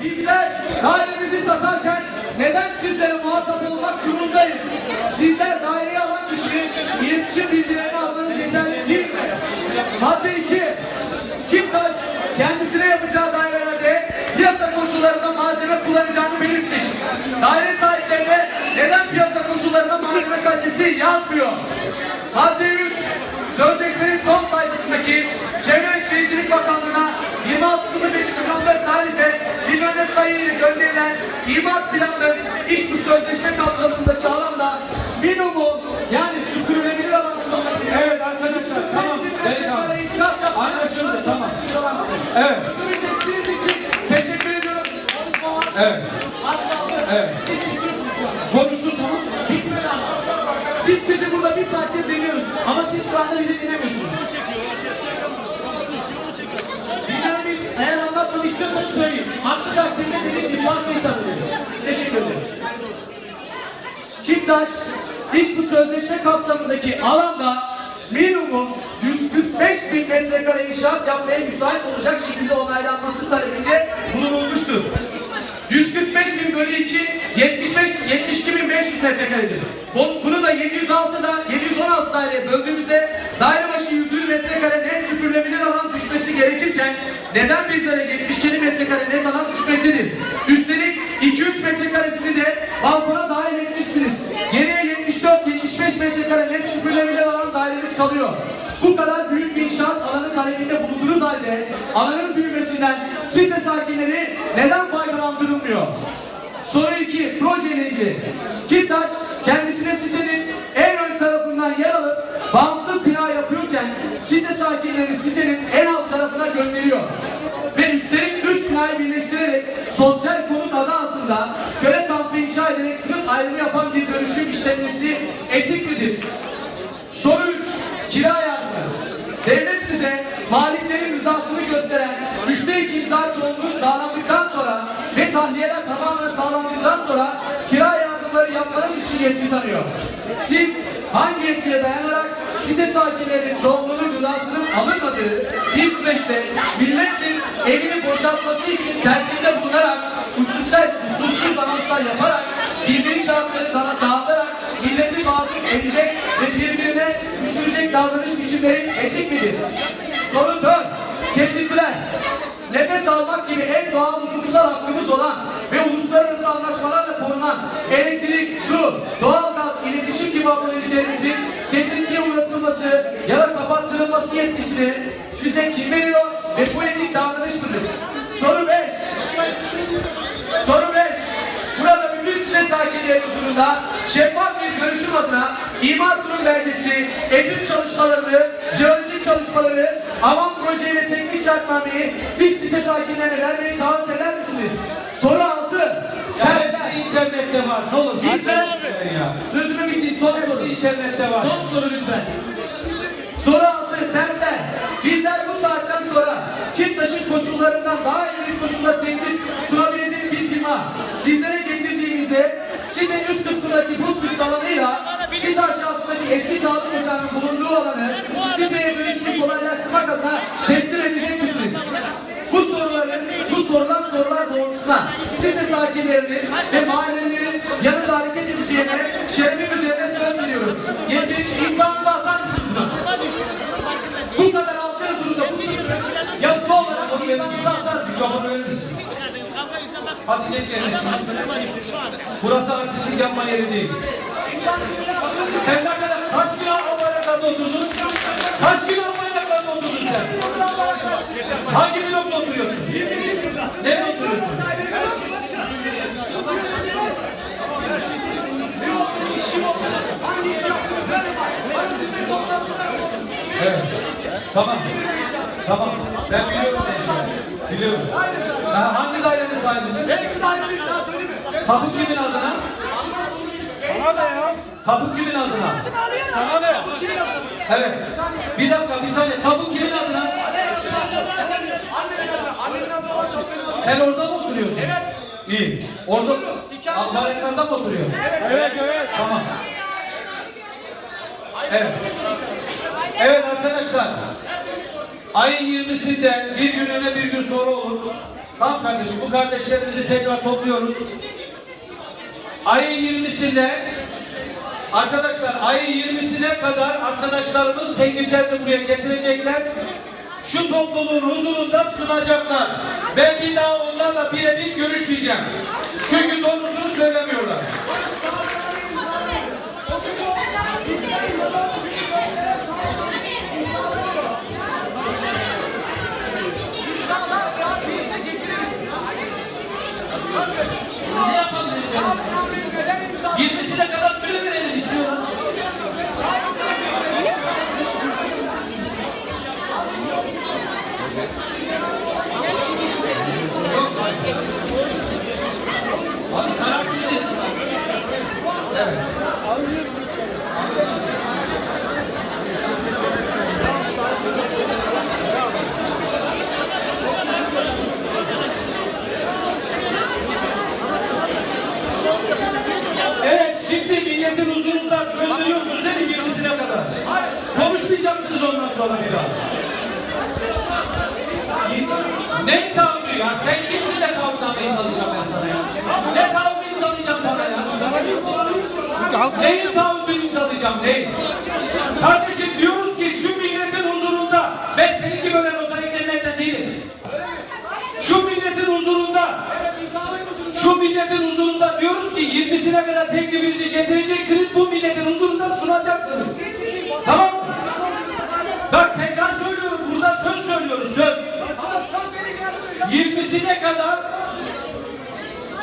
Bizler dairemizi satarken neden sizlere muhatap olmak durumundayız? Sizler daireyi alan kişinin iletişim bilgilerini almanız yeterli değil mi? Madde 2. Kimtaş kendisine yapacağı dairelerde piyasa koşullarında malzeme kullanacağını belirtmiş. Daire sahiplerine neden piyasa koşullarında malzeme kalitesi yazmıyor? Madde 3. Sözleşmenin son sayfasındaki Çevre Şehircilik Bakanlığı'na 26.05.2014 tarife sayıyla gönderilen imar planının iş bu sözleşme kapsamındaki alanda minimum yani söyleyeyim. Aksi takdirde dediğim gibi hitap edelim. Teşekkür ederim. Kimtaş, iş bu sözleşme kapsamındaki alanda minimum 145 bin metrekare inşaat yapmaya müsait olacak şekilde onaylanması talebinde bulunulmuştur. 145 bin bölü 2, 75, 72 bin 500 metrekaredir. Bu- Bunu da 706'da, 716 daireye böldüğümüzde daire başı 100 metrekare net süpürülebilir alan düşmesi gerekirken neden bizlere büyümesinden site sakinleri neden faydalandırılmıyor? Soru 2. Proje ile ilgili. Kimtaş kendisine sitenin en ön tarafından yer alıp bağımsız bina yapıyorken site sakinlerini sitenin en alt tarafına gönderiyor. Ve üstelik 3 binayı birleştirerek sosyal konut adı altında köle kampı inşa ederek sınıf ayrımı yapan bir dönüşüm işlemesi etik midir? Soru 3. Kira sağlandıktan sonra ve tahliyeler tamamen sağlandıktan sonra kira yardımları yapmanız için yetki tanıyor. Siz hangi yetkiye dayanarak site sakinlerinin çoğunluğunun rızasının alınmadığı bir süreçte milletin evini boşaltması için terkinde bulunarak hususel, husussuz anonslar yaparak bildiri kağıtları dağ- dağıtarak milleti mağdur edecek ve birbirine düşürecek davranış biçimleri etik midir? Soru 4. Kesintiler. Nefes almak gibi en doğal hukuksal hakkımız olan ve uluslararası anlaşmalarla korunan elektrik, su, doğalgaz, iletişim gibi aboneliklerimizin kesintiye uğratılması ya da kapattırılması yetkisini size kim veriyor ve bu etik davranış mıdır? Soru 5. Soru 5. Burada bütün site sakinleri huzurunda şeffaf bir görüşüm adına imar durum belgesi, etüt çalışmalarını, jeolojik çalışmaları, avam proje şartnameyi biz site sakinlerine vermeyi taahhüt eder misiniz? Soru 6. Ya hepsi internette var. Ne olur. Bizler, ya. sözümü bitireyim son soru. Hepsi internette var. Son soru lütfen. Soru 6. Terkler. Bizler bu saatten sonra Kimtaş'ın koşullarından daha iyi bir koşulda teklif sunabilecek bir firma sizlere getirdiğimizde sitenin üst kısmındaki buz pist alanıyla site aşağısındaki eski sağlık ocağının bulunduğu alanı siteye sorulan sorular doğrultusunda site sakinlerinin ve mahallelerin yanında hareket edeceğine şerefim üzerine söz veriyorum. Yetkili imzanızı atar mısınız? Bu kadar halka yazılımda bu sınıfı yazılı olarak imzanızı atar mısınız? Mikrofonu verir? Hadi geç yerine şimdi. Burası artistlik yapma yeri değil. Sen ne kadar, kaç gün o oturdun? Kaç gün oturdun sen? Hangi blokta oturuyorsun? Nerede oturuyorsun? Evet. Tamam. Tamam. Ben biliyorum seni. Biliyorum. Ha, hangi dairenin sahibisin? Tapu kimin adına? Bana da ya. Tapu kimin adına? Sana ne? Evet. Bir dakika bir saniye. Tapu kimin adına? Sen orada mı oturuyorsun? Evet. İyi. Orada Albayraklar'da mı oturuyorsun? Evet evet. Tamam. Evet. Evet arkadaşlar. Ayın 20'sinde bir gün öne bir gün sonra olur. Tamam kardeşim bu kardeşlerimizi tekrar topluyoruz. Ayın 20'sinde arkadaşlar ayın 20'sine kadar arkadaşlarımız tekliflerini buraya getirecekler. Şu topluluğun huzurunda sunacaklar. Ben bir daha onlarla birebir görüşmeyeceğim. Çünkü doğrusunu söylemiyorlar. Ne yapabilirim ben? 20'sine kadar süre verelim istiyorum. Yok, hayır. Abi karar sizin. Evet. Evet, şimdi milletin huzurunda söz veriyorsunuz değil mi 20'sine kadar? Konuşmayacaksınız ondan sonra bir daha. Ne tavrı ya? Sen kimsin de tavrından imzalayacağım ben sana ya? Ne tavrı imzalayacağım sana ya? Neyin tavrını imzalayacağım, neyin? Kardeşim 20'sine kadar teklifinizi getireceksiniz, bu milletin huzurunda sunacaksınız. Tamam mı? Bak tekrar söylüyorum, burada söz söylüyoruz, söz. 20'sine kadar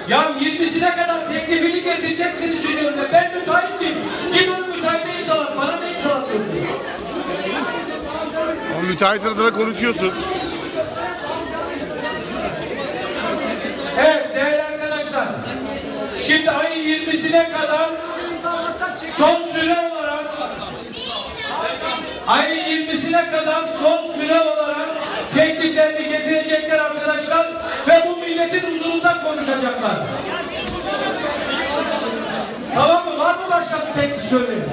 ya 20'sine kadar teklifini getireceksiniz söylüyorum ve ben müteahhitim. Git onu müteahhite imzalat, bana ne imzalatıyorsun? Ama müteahhit adına konuşuyorsun. Evet değerli arkadaşlar. Şimdi ayın 20'sine kadar son süre olarak ayın 20'sine kadar son süre olarak tekliflerini getirecekler arkadaşlar ve bu milletin huzurunda konuşacaklar. Tamam mı? Var mı başka teklif söyleyin?